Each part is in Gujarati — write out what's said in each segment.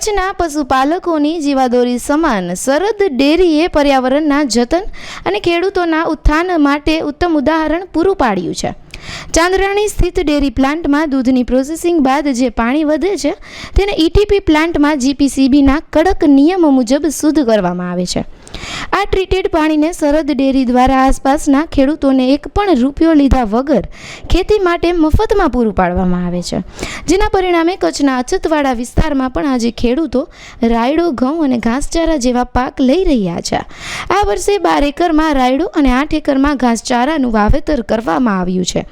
કચ્છના પશુપાલકોની જીવાદોરી સમાન સરદ ડેરીએ પર્યાવરણના જતન અને ખેડૂતોના ઉત્થાન માટે ઉત્તમ ઉદાહરણ પૂરું પાડ્યું છે. ચાંદ્રાણી સ્થિત ડેરી પ્લાન્ટમાં દૂધની પ્રોસેસિંગ બાદ જે પાણી વધે છે, તેને ઈટીપી પ્લાન્ટમાં જીપીસીબીના કડક નિયમો મુજબ શુદ્ધ કરવામાં આવે છે. આ ટ્રીટેડ પાણીને સરહદ ડેરી દ્વારા આસપાસના ખેડૂતોને એક પણ રૂપિયો લીધા વગર ખેતી માટે મફતમાં પૂરું પાડવામાં આવે છે. જેના પરિણામે કચ્છના અછતવાળા વિસ્તારમાં પણ આજે ખેડૂતો રાયડો, ઘઉં અને ઘાસચારા જેવા પાક લઈ રહ્યા છે. આ વર્ષે બાર એકરમાં રાયડો અને આઠ એકરમાં ઘાસચારાનું વાવેતર કરવામાં આવ્યું છે.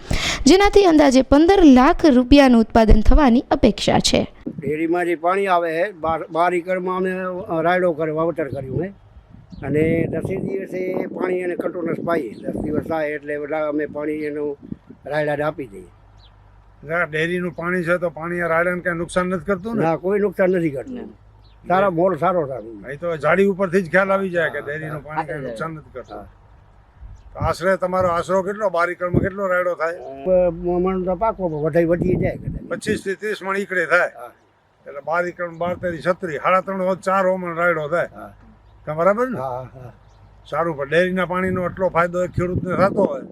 જેનાથી અંદાજે પંદર લાખ રૂપિયાનું ઉત્પાદન થવાની અપેક્ષા છે. ડેરીમાં જે પાણી આવે છે, બાર બાર એકરમાં અમે રાયડો વાવતર કર્યું હે અને દસેક દિવસે પાણી એને કન્ટિન્યુઅસ પાઈએ. દસ દિવસ થાય એટલે બધા અમે પાણી એનું રાયડા આપી દઈએ. જરા ડેરીનું પાણી છે તો પાણી આ રાયડાને કઈ નુકસાન નથી કરતું ને? કોઈ નુકસાન નથી કરતું. સારા મોર સારો સારું અહીં તો ઝાડી ઉપરથી જ ખ્યાલ આવી જાય કે ડેરીનું પાણી કઈ નુકસાન નથી કરતું. તો આશરે તમારો આશરો કેટલો? બાર એકરમાં કેટલો રાયડો થાય? મણ તો પાકો વધારે વધી જાય પચીસથી ત્રીસ મણ ઈકડે થાય. એટલે બાર એકર બાર તેરી છત્રી સાડા ત્રણ હોત ચાર ઓમણ રાયડો થાય. બરાબર ને? હા હા. સારું પણ ડેરીના પાણીનો એટલો ફાયદો ખેડૂતને થતો હોય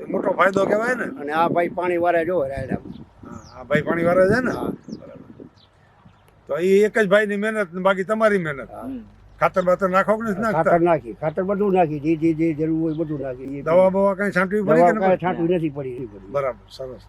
એ મોટો ફાયદો કહેવાય ને? અને આ ભાઈ પાણી વારે જો રાયડામાં હા આ ભાઈ પાણી વાળા છે ને? તો એ એક જ ભાઈની મહેનત ને બાકી તમારી મહેનત. ખાતર બાતર નાખો કે નથી ખાતર નાખી ખાતર બધું નાખી જે જે જે જરૂર હોય બધું નાખી. દવા બવા કઈ છાંટવી પડી કે? છાંટવી નથી પડી બરાબર સરસ.